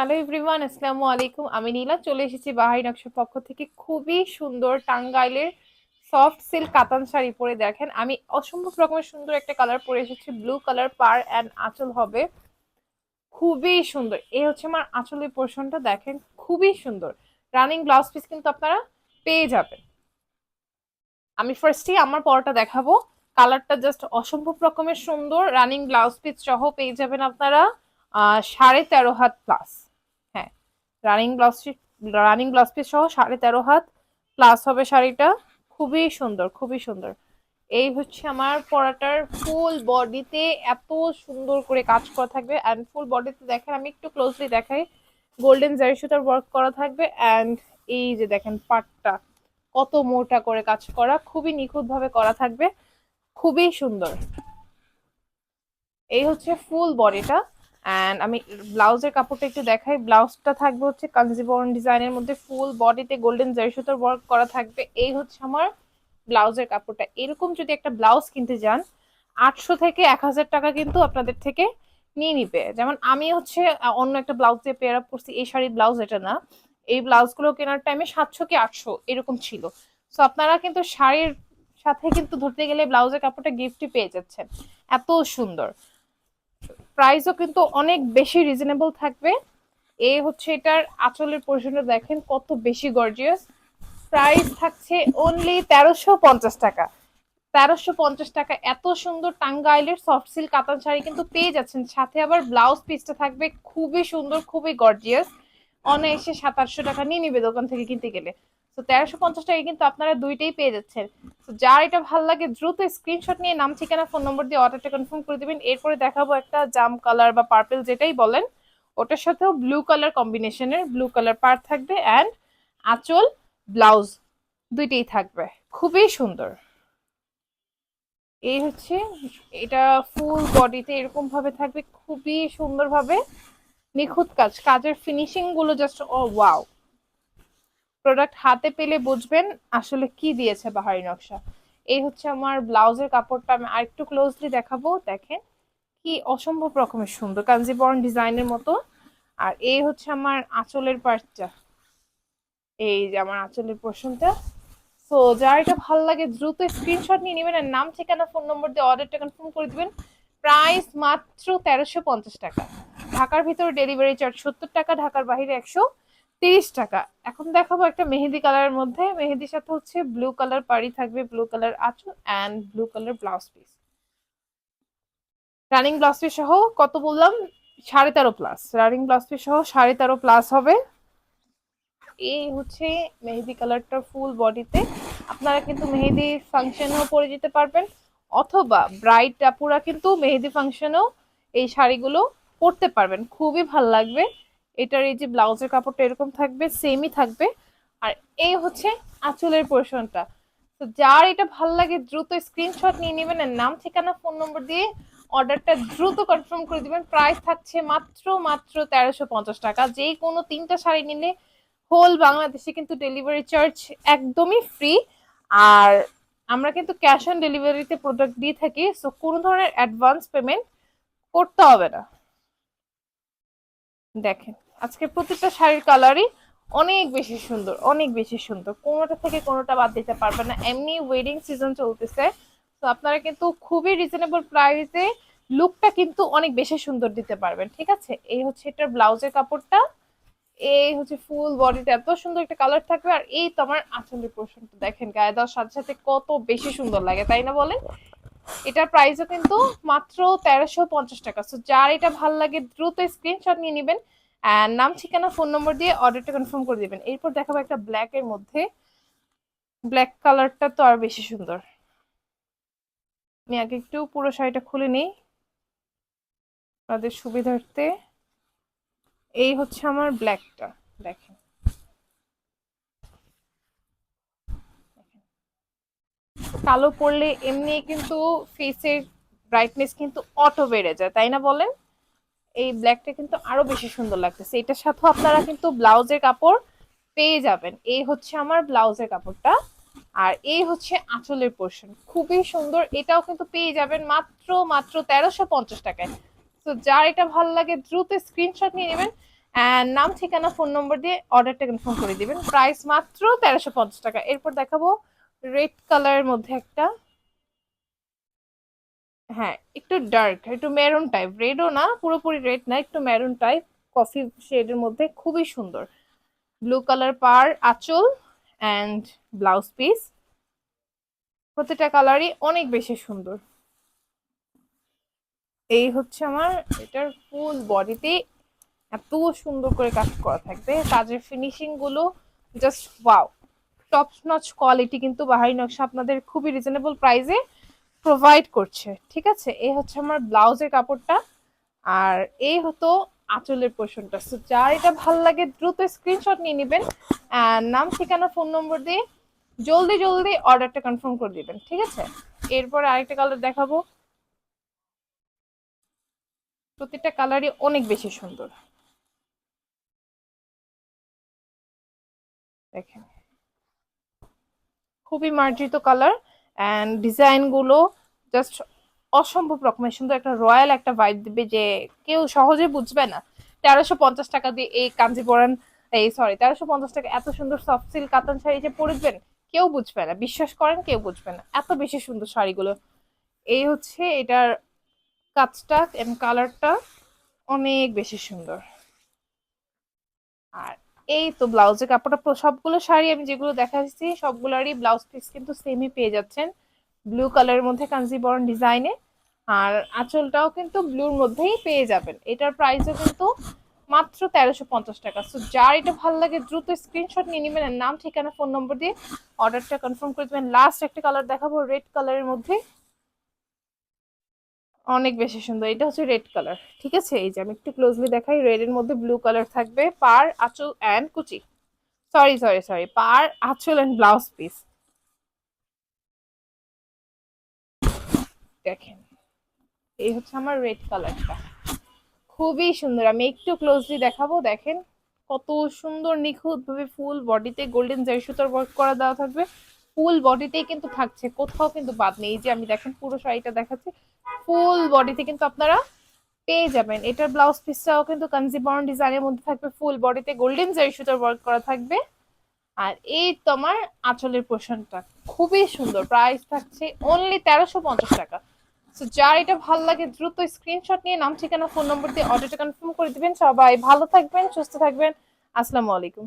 Hello everyone আসসালামু আলাইকুম আমি নীলা, চলে এসেছি বাহারি নকশার পক্ষ থেকে। খুবই সুন্দর টাঙ্গাইলের সফট সিল্ক কাতান শাড়ি পরে দেখেন। আমি অসম্ভব রকমের সুন্দর একটা কালার পরে এসেছি। ব্লু কালার পার অ্যান্ড আঁচল হবে। খুবই সুন্দর। এই হচ্ছে আমার আঁচলের পোর্শনটা দেখেন। খুবই সুন্দর। রানিং ব্লাউজ পিস কিন্তু আপনারা পেয়ে যাবেন। আমি ফার্স্টেই আমার পরটা দেখাবো। কালারটা জাস্ট অসম্ভব রকমের সুন্দর। রানিং ব্লাউজ পিস সহ পেয়ে যাবেন আপনারা সাড়ে তেরো হাত plus running blouse running blouse piece সহ সাড়ে তেরো হাত প্লাস হবে শাড়িটা। খুবই সুন্দর খুবই সুন্দর। এই হচ্ছে আমার পরাটার ফুল বডিতে এত সুন্দর করে কাজ করা থাকবে অ্যান্ড ফুল বডিতে দেখেন, আমি একটু ক্লোজলি দেখাই। গোল্ডেন জারি সুতার ওয়ার্ক করা থাকবে অ্যান্ড এই যে দেখেন পাটটা, কত মোটা করে কাজ করা, খুবই নিখুঁতভাবে করা থাকবে। খুবই সুন্দর। এই হচ্ছে ফুল বডিটা অ্যান্ড আমি ব্লাউজের কাপড়টা একটু দেখাই। ব্লাউজটা থাকবে হচ্ছে কাঞ্জিবরণ ডিজাইনের মধ্যে ফুল বডিতে গোল্ডেন জারি সুতার ওয়ার্ক করা থাকবে। এই হচ্ছে আমার ব্লাউজের কাপড়টা। এরকম যদি একটা ব্লাউজ কিনতে যান, আটশো থেকে এক হাজার টাকা কিন্তু আপনাদের থেকে নিয়ে নিবে। যেমন আমি হচ্ছে অন্য একটা ব্লাউজ দিয়ে পেয়ার আপ করছি, এই শাড়ির ব্লাউজ এটা না। এই ব্লাউজগুলো কেনার টাইমে সাতশো কি আটশো, এরকম ছিল। সো আপনারা কিন্তু শাড়ির সাথে কিন্তু ধরতে গেলে ব্লাউজের কাপড়টা গিফটই পেয়ে যাচ্ছেন। এত সুন্দর। প্রাইসও কিন্তু অনেক বেশি রিজনেবল থাকবে। এ হচ্ছে এটার আঁচলের পোর্শনটা দেখেন, কত বেশি গর্জিয়াস প্রাইস থাকছে অনলি তেরোশো পঞ্চাশ টাকা। তেরোশো পঞ্চাশ টাকা, এত সুন্দর টাঙ্গাইলের সফট সিল্ক কাতান শাড়ি কিন্তু পেয়ে যাচ্ছেন। সাথে আবার ব্লাউজ পিসটা থাকবে, খুবই সুন্দর, খুবই গর্জিয়াস অনায়াসে সাত আটশো টাকা নিয়ে নিবে দোকান থেকে কিনতে গেলে। তো তেরোশো পঞ্চাশ টাকা কিন্তু আপনারা দুইটাই পেয়ে যাচ্ছেন। তো যার এটা ভালো লাগে, দ্রুত স্ক্রিনশট নিয়ে নাম, ঠিকানা ফোন নম্বর দিয়ে অর্ডারটা কনফার্ম করে দিবেন। এরপরে দেখাবো একটা জাম কালার বা পার্পল যেটাই বলেন, ওটার সাথেও ব্লু কালার কম্বিনেশনের ব্লু কালার পার থাকবে অ্যান্ড আঁচল ব্লাউজ দুইটাই থাকবে। খুবই সুন্দর। এই হচ্ছে, এটা ফুল বডিতে এরকম ভাবে থাকবে, খুবই সুন্দরভাবে নিখুঁত কাজ। কাজের ফিনিশিংগুলো জাস্ট ও ওয়াও প্রোডাক্ট হাতে পেলে বুঝবেন আসলে কি দিয়েছে বাহারি নকশা। এই হচ্ছে আমার ব্লাউজের কাপড়টা, আমি আরেকটু ক্লোজলি দেখাবো, দেখেন কি অসম্ভব রকমের সুন্দর, কাঞ্জিবরণ ডিজাইনের মতো। আর এই হচ্ছে আমার আঁচলের পার্টটা এই যে আমার আঁচলের পোর্শনটা সো যার এটা ভালো লাগে দ্রুত স্ক্রিনশট নিয়ে নেবেন আর নাম, ঠিকানা ফোন নম্বর দিয়ে অর্ডারটা কনফার্ম করে দিবেন। প্রাইস মাত্র তেরোশো পঞ্চাশ টাকা। ঢাকার ভিতরে ডেলিভারি চার্জ সত্তর টাকা, ঢাকার বাইরে একশো। তিরিশ টাকা। এখন দেখাবো একটা মেহেদি কালারের মধ্যে। মেহেদির সাথে হচ্ছে ব্লু কালার পাড়ি থাকবে ব্লু কালার আঁচল and blue colour blouse piece running blouse piece সহ কত বললাম? সাড়ে তেরো প্লাস রানিং ব্লাউজ পিস সহ সাড়ে তেরো প্লাস হবে। এই হচ্ছে মেহেদি কালারটা ফুল বডিতে আপনারা কিন্তু মেহেদি ফাংশনেও পরে যেতে পারবেন, অথবা ব্রাইট আপুরা কিন্তু মেহেদি ফাংশনেও এই শাড়িগুলো পরতে পারবেন। খুবই ভালো লাগবে। এটার এই যে ব্লাউজের কাপড়টা এরকম থাকবে সেমই থাকবে। আর এই হচ্ছে আঁচলের পোর্শনটা। তো যার এটা ভালো লাগে, দ্রুত স্ক্রিনশট নিয়ে নেবেন আর নাম, ঠিকানা ফোন নম্বর দিয়ে অর্ডারটা দ্রুত কনফার্ম করে দিবেন। প্রাইস থাকছে মাত্র মাত্র তেরোশো পঞ্চাশ টাকা। যে কোনো তিনটা শাড়ি নিলে হোল বাংলাদেশে কিন্তু ডেলিভারি চার্জ একদমই ফ্রি আর আমরা কিন্তু ক্যাশ অন ডেলিভারিতে প্রোডাক্ট দিয়ে থাকি সো কোনো ধরনের অ্যাডভান্স পেমেন্ট করতে হবে না। দেখেন। আজকে প্রত্যেকটা শাড়ির কালারই অনেক বেশি সুন্দর, অনেক বেশি সুন্দর। কোনোটা থেকে কোনোটা বাদ দিতে পারবে না। এমনি ওয়েডিং সিজন চলতেছে। তো আপনারা কিন্তু খুবই রিজনেবল প্রাইসে লুকটা কিন্তু অনেক বেশি সুন্দর দিতে পারবেন, ঠিক আছে? এই হচ্ছে এটার ব্লাউজের কাপড়টা। এই হচ্ছে ফুল বডিতে এত সুন্দর একটা কালার থাকবে। আর এই তো আমার আঁচলের পোর্শনটা দেখেন, গায়ে দেওয়ার সাথে সাথে কত বেশি সুন্দর লাগে, তাই না বলেন? এটার প্রাইসও কিন্তু মাত্র তেরোশো পঞ্চাশ টাকা। সো যার এটা ভালো লাগে, দ্রুত স্ক্রিনশট নিয়ে নেবেন। অ্যান্ড নাম, ঠিকানা ফোন নম্বর দিয়ে অর্ডারটা কনফার্ম করে দিবেন। এরপর দেখাবো একটা ব্ল্যাক এর মধ্যে। ব্ল্যাক কালারটা তো আর বেশি সুন্দর। আমি আগে একটু পুরো শাড়িটা খুলে নিই। আপনাদের সুবিধার্থে। এই হচ্ছে আমার ব্ল্যাকটা দেখেন। কালো পরলে এমনি কিন্তু ফেসের ব্রাইটনেস কিন্তু অটো বেড়ে যায়, তাই না বলেন? এই ব্ল্যাকটা কিন্তু আরও বেশি সুন্দর লাগতেছে। এটার সাথেও আপনারা কিন্তু ব্লাউজের কাপড় পেয়ে যাবেন। এই হচ্ছে আমার ব্লাউজের কাপড়টা। আর এই হচ্ছে আঁচলের পোর্শন খুবই সুন্দর। এটাও কিন্তু পেয়ে যাবেন মাত্র মাত্র তেরোশো পঞ্চাশ টাকায়। তো যার এটা ভালো লাগে, দ্রুত স্ক্রিনশট নিয়ে নেবেন। নাম, ঠিকানা ফোন নম্বর দিয়ে অর্ডারটা কনফার্ম করে দিবেন। প্রাইস মাত্র তেরোশো পঞ্চাশ টাকা। এরপর দেখাবো রেড কালারের মধ্যে একটা। হ্যাঁ একটু ডার্ক একটু মেরুন টাইপ রেডও না, পুরোপুরি রেড না, একটু মেরুন টাইপ কফি শেডের মধ্যে খুবই সুন্দর। ব্লু কালার পার আঁচল অ্যান্ড ব্লাউজ পিস প্রতিটা কালারই অনেক বেশি সুন্দর। এই হচ্ছে আমার, এটার ফুল বডিতে এত সুন্দর করে কাজ করা থাকবে। কাজের ফিনিশিংগুলো just wow top notch quality কিন্তু বাহারি নকশা, আপনাদের খুবই রিজনেবল প্রাইসে প্রোভাইড করছে, ঠিক আছে? এই হচ্ছে আমার ব্লাউজের কাপড়টা, আর এই হতো আঁচলের পোর্শনটা সো যার এটা ভালো লাগে, দ্রুত স্ক্রিনশট নিয়ে নেবেন নাম, ঠিকানা ফোন নম্বর দিয়ে জলদি জলদি অর্ডারটা কনফার্ম করে দিবেন, ঠিক আছে? এরপরে আরেকটা কালার দেখাবো। প্রতিটা কালারই অনেক বেশি সুন্দর। দেখেন। খুবই মার্জিত কালার অ্যান্ড ডিজাইনগুলো জাস্ট অসম্ভব রকমের। সুন্দর একটা রয়্যাল একটা ভাইব দিবে যে কেউ সহজে বুঝবে না। তেরোশো পঞ্চাশ টাকা দিয়ে এই কাঞ্জিবরণ, এই সরি তেরোশো পঞ্চাশ টাকা এত সুন্দর সফট সিল্ক কাতান শাড়ি যে পরবেন, কেউ বুঝবে না। বিশ্বাস করেন, কেউ বুঝবে না। এত বেশি সুন্দর শাড়িগুলো। এই হচ্ছে এটার কাজটা এবং কালারটা অনেক বেশি সুন্দর। আর এই তো ব্লাউজের কাপড়টা সবগুলো শাড়ি আমি যেগুলো দেখাচ্ছি সবগুলোরই ব্লাউজ পিস কিন্তু সেমই পেয়ে যাচ্ছেন। ব্লু কালারের মধ্যে কাঞ্জি কাঞ্জিবরণ ডিজাইনে আর আঁচলটাও কিন্তু ব্লুর মধ্যেই পেয়ে যাবেন। এটার প্রাইসও কিন্তু মাত্র তেরোশো পঞ্চাশ টাকা। সো যার এটা ভালো লাগে, দ্রুত স্ক্রিনশট নিয়ে নেবেন। নাম, ঠিকানা ফোন নম্বর দিয়ে অর্ডারটা কনফার্ম করে দেবেন। লাস্ট একটা কালার দেখাবো রেড কালারের মধ্যে। অনেক বেশি সুন্দর। এটা হচ্ছে রেড কালার ঠিক আছে? এই যে আমি একটু ক্লোজলি দেখাই রেড এর মধ্যে ব্লু কালার থাকবে, পার আঁচল অ্যান্ড কুচি। সরি সরি সরি পার আঁচল অ্যান্ড ব্লাউজ পিস দেখেন, এই হচ্ছে আমার রেড কালারটা খুবই সুন্দর, আমি একটু ক্লোজলি দেখাবো, দেখেন। কত সুন্দর নিখুঁত ভাবে ফুল বডিতে গোল্ডেন জারি সুতোর ওয়ার্ক করা দেওয়া থাকবে। ফুল বডিতেই কিন্তু থাকছে, কোথাও কিন্তু বাদ নেই। যে আমি দেখেন পুরো শাড়িটা দেখাচ্ছি ফুল বডিতে কিন্তু আপনারা পেয়ে যাবেন। এটার ব্লাউজ পিসটাও কিন্তু কনজিবরন ডিজাইনের মধ্যে থাকবে ফুল বডিতে গোল্ডেন জারি সুতোর ওয়ার্ক করা থাকবে। আর এই তোমার আঁচলের পোর্শনটা খুবই সুন্দর। প্রাইস থাকছে অনলি তেরোশো পঞ্চাশ টাকা। সো যার এটা ভালো লাগে, দ্রুত স্ক্রিনশট নিয়ে নাম, ঠিকানা ফোন নম্বর দিয়ে অর্ডারটা কনফার্ম করে দিবেন। সবাই ভালো থাকবেন, সুস্থ থাকবেন। আসসালামু আলাইকুম।